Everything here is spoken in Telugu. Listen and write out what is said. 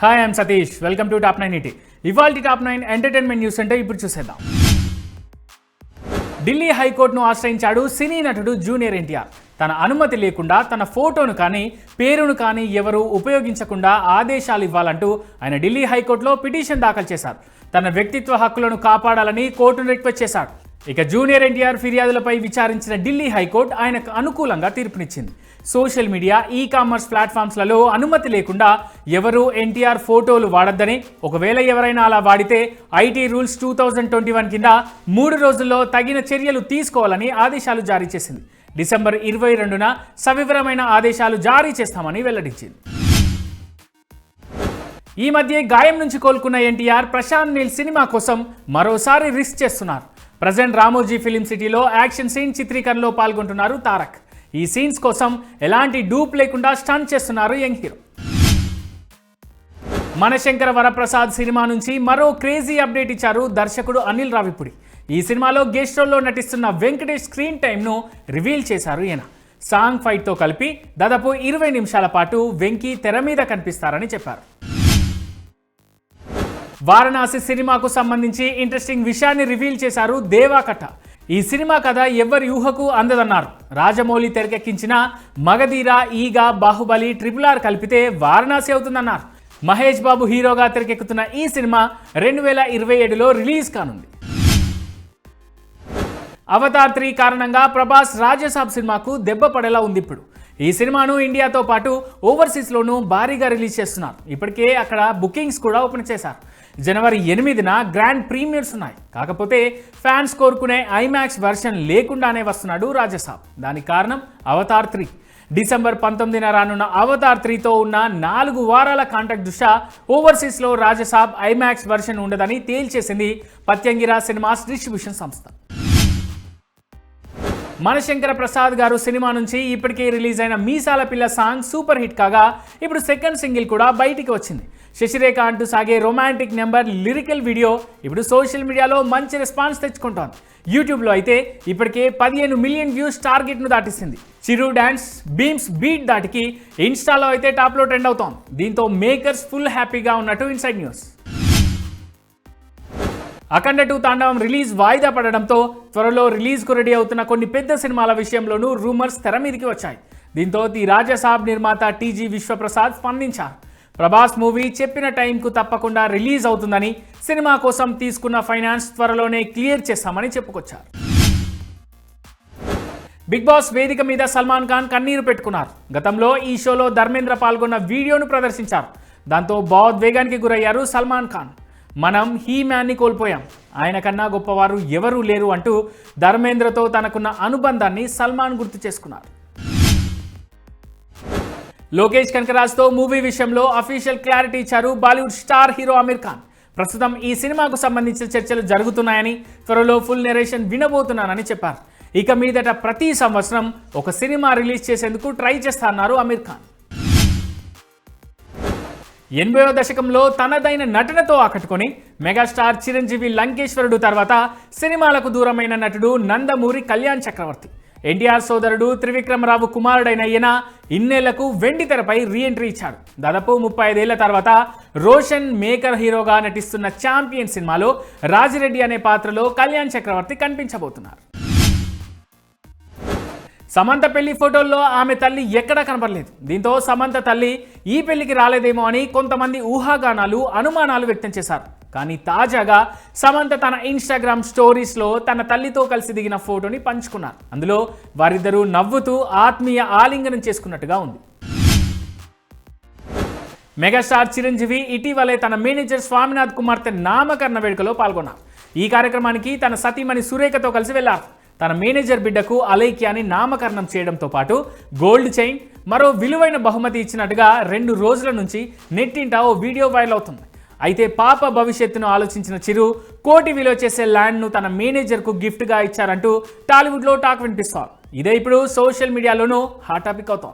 Hi I'm Satish welcome to top nine ఇటీ ఇవాల్టి టాప్ నైన్ ఎంటర్టైన్మెంట్ న్యూస్ అంటే ఇప్పుడు చూసేద్దాం. ఢిల్లీ హైకోర్టును ఆశ్రయించాడు సినీ నటుడు జూనియర్ ఎన్టీఆర్. తన అనుమతి లేకుండా తన ఫోటోను కానీ పేరును కానీ ఎవరూ ఉపయోగించకుండా ఆదేశాలు ఇవ్వాలంటూ ఆయన ఢిల్లీ హైకోర్టులో పిటిషన్ దాఖలు చేశారు. తన వ్యక్తిత్వ హక్కులను కాపాడాలని కోర్టును రిక్వెస్ట్ చేశాడు. ఇక జూనియర్ ఎన్టీఆర్ ఫిర్యాదులపై విచారించిన ఢిల్లీ హైకోర్టు ఆయనకు అనుకూలంగా తీర్పునిచ్చింది. సోషల్ మీడియా ఈ కామర్స్ ప్లాట్ఫామ్స్లలో అనుమతి లేకుండా ఎవరు ఎన్టీఆర్ ఫోటోలు వాడొద్దని. ఒకవేళ ఎవరైనా అలా వాడితే IT rules two thousand twenty one కింద మూడు రోజుల్లో తగిన చర్యలు తీసుకోవాలని ఆదేశాలు జారీ చేసింది. డిసెంబర్ ఇరవై రెండున సవివరమైన ఆదేశాలు జారీ చేస్తామని వెల్లడించింది. ఈ మధ్య గాయం నుంచి కోలుకున్న ఎన్టీఆర్ ప్రశాంత్ నీల్ సినిమా కోసం మరోసారి రిస్క్ చేస్తున్నారు. ప్రజెంట్ రామోజీ ఫిలిం సిటీలో యాక్షన్ సీన్ చిత్రీకరణలో పాల్గొంటున్నారు తారక్. ఈ సీన్స్ కోసం ఎలాంటి డూప్ లేకుండా స్టంట్ చేస్తున్నారు young hero. Manashankara Varaprasad cinema నుంచి మరో క్రేజీ అప్డేట్ ఇచ్చారు దర్శకుడు అనిల్ రావిపుడి. ఈ సినిమాలో గెస్ట్ రోల్లో నటిస్తున్న వెంకటేష్ స్క్రీన్ టైంను రివీల్ చేశారు ఈయన. సాంగ్ ఫైట్తో కలిపి దాదాపు ఇరవై నిమిషాల పాటు వెంకీ తెర మీద కనిపిస్తారని చెప్పారు. వారణాసి సినిమాకు సంబంధించి ఇంట్రెస్టింగ్ విషయాన్ని రివీల్ చేశారు దేవాకట్ట ఈ సినిమా కథ ఎవరి ఊహకు అందదన్నారు. రాజమౌళి తెరకెక్కించిన మగధీర ఈగ బాహుబలి ట్రిపుల్ ఆర్ కలిపితే వారణాసి అవుతుందన్నారు. మహేష్ బాబు హీరోగా తెరకెక్కుతున్న ఈ సినిమా రెండు వేల ఇరవై ఏడులో రిలీజ్ కానుంది. అవతార్ త్రీ కారణంగా ప్రభాస్ రాజ్యసాబ్ సినిమాకు దెబ్బ పడేలా ఉంది ఇప్పుడు ఈ సినిమాను ఇండియాతో పాటు ఓవర్సీస్లోనూ భారీగా రిలీజ్ చేస్తున్నారు. ఇప్పటికే అక్కడ బుకింగ్స్ కూడా ఓపెన్ చేశారు. జనవరి ఎనిమిదిన గ్రాండ్ ప్రీమియర్స్ ఉన్నాయి. కాకపోతే ఫ్యాన్స్ కోరుకునే ఐమాక్స్ వెర్షన్ లేకుండానే వస్తున్నాడు రాజసాబ్. దానికి కారణం అవతార్ త్రీ. డిసెంబర్ పంతొమ్మిదిన రానున్న అవతార్ త్రీతో ఉన్న నాలుగు వారాల కాంటాక్ట్ దృష్ట్యా ఓవర్సీస్లో రాజసాబ్ ఐమాక్స్ వెర్షన్ ఉండదని తేల్చేసింది పత్యంగిరా సినిమాస్ డిస్ట్రిబ్యూషన్ సంస్థ. మనశంకర ప్రసాద్ గారు సినిమా నుంచి ఇప్పటికే రిలీజ్ అయిన మీసాల పిల్ల సాంగ్ సూపర్ హిట్ కాగా ఇప్పుడు సెకండ్ సింగిల్ కూడా బయటికి వచ్చింది. శశిరేఖ అంటూ సాగే రొమాంటిక్ నెంబర్ లిరికల్ వీడియో ఇప్పుడు సోషల్ మీడియాలో మంచి రెస్పాన్స్ తెచ్చుకుంటోంది. యూట్యూబ్లో అయితే ఇప్పటికే పదిహేను మిలియన్ వ్యూస్ టార్గెట్ను దాటిస్తుంది చిరు డ్యాన్స్ బీమ్స్ బీట్ దాటికి ఇన్స్టాలో అయితే టాప్లో ట్రెండ్ అవుతోంది. దీంతో మేకర్స్ ఫుల్ హ్యాపీగా ఉన్నట్టు inside news Akhanda two Thandavam release వాయిదా పడడంతో త్వరలో రిలీజ్కు రెడీ అవుతున్న కొన్ని పెద్ద సినిమాల విషయంలోనూ రూమర్స్ తెర మీదకి వచ్చాయి. దీంతో ది రాజసాబ్ నిర్మాత టీజీ విశ్వప్రసాద్ స్పందించారు. ప్రభాస్ మూవీ చెప్పిన టైంకు తప్పకుండా రిలీజ్ అవుతుందని సినిమా కోసం తీసుకున్న ఫైనాన్స్ త్వరలోనే క్లియర్ చేస్తామని చెప్పుకొచ్చారు. బిగ్ బాస్ వేదిక మీద సల్మాన్ ఖాన్ కన్నీరు పెట్టుకున్నారు. గతంలో ఈ షోలో ధర్మేంద్ర పాల్గొన్న వీడియోను ప్రదర్శించారు. దాంతో భావోద్వేగానికి గురయ్యారు సల్మాన్ ఖాన్. మనం హీ మ్యాన్ని కోల్పోయాం. ఆయన కన్నా గొప్పవారు ఎవరూ లేరు అంటూ ధర్మేంద్రతో తనకున్న అనుబంధాన్ని సల్మాన్ గుర్తు చేసుకున్నారు. లోకేష్ కనకరాజ్తో మూవీ విషయంలో అఫీషియల్ క్లారిటీ ఇచ్చారు బాలీవుడ్ స్టార్ హీరో అమీర్ ఖాన్. ప్రస్తుతం ఈ సినిమాకు సంబంధించిన చర్చలు జరుగుతున్నాయని త్వరలో ఫుల్ నెరేషన్ వినబోతున్నానని చెప్పారు. ఇక మీదట ప్రతి సంవత్సరం ఒక సినిమా రిలీజ్ చేసేందుకు ట్రై చేస్తారన్నారు అమీర్ ఖాన్. ఎనభైవ దశకంలో తనదైన నటనతో ఆకట్టుకొని మెగాస్టార్ చిరంజీవి లంకేశ్వరుడు తర్వాత సినిమాలకు దూరమైన నటుడు నందమూరి కళ్యాణ్ చక్రవర్తి. ఎన్టీఆర్ సోదరుడు త్రివిక్రమరావు కుమారుడైన ఈయన ఇన్నేళ్ళకు వెండి తెరపై రీఎంట్రీ ఇచ్చాడు. దాదాపు ముప్పై ఐదేళ్ళ తర్వాత రోషన్ మేకర్ హీరోగా నటిస్తున్న ఛాంపియన్ సినిమాలో రాజిరెడ్డి అనే పాత్రలో కళ్యాణ్ చక్రవర్తి కనిపించబోతున్నారు. సమంత పెళ్ళి ఫోటోల్లో ఆమె తల్లి ఎక్కడా కనపడలేదు దీంతో సమంత తల్లి ఈ పెళ్ళికి రాలేదేమో అని కొంతమంది ఊహాగానాలు అనుమానాలు వ్యక్తం చేశారు. కానీ తాజాగా సమంత తన ఇన్స్టాగ్రామ్ స్టోరీస్లో తన తల్లితో కలిసి దిగిన ఫోటోని పంచుకున్నారు. అందులో వారిద్దరూ నవ్వుతూ ఆత్మీయ ఆలింగనం చేసుకున్నట్టుగా ఉంది. మెగాస్టార్ చిరంజీవి ఇటీవలే తన మేనేజర్ స్వామినాథ్ కుమార్తె నామకరణ వేడుకలో పాల్గొన్నారు. ఈ కార్యక్రమానికి తన సతీమణి సురేఖతో కలిసి వెళ్ళారు. తన మేనేజర్ బిడ్డకు అలైక్యాని నామకరణం చేయడంతో పాటు గోల్డ్ చైన్ మరో విలువైన బహుమతి ఇచ్చినట్టుగా రెండు రోజుల నుంచి నెట్టింట ఓ వీడియో వైరల్ అవుతుంది. అయితే పాప భవిష్యత్తును ఆలోచించిన చిరు కోటి విలువ చేసే ల్యాండ్ను తన మేనేజర్కు గిఫ్ట్గా ఇచ్చారంటూ టాలీవుడ్లో టాక్ వినిపిస్తాం ఇదే ఇప్పుడు సోషల్ మీడియాలోనూ హాట్ టాపిక్ అవుతాం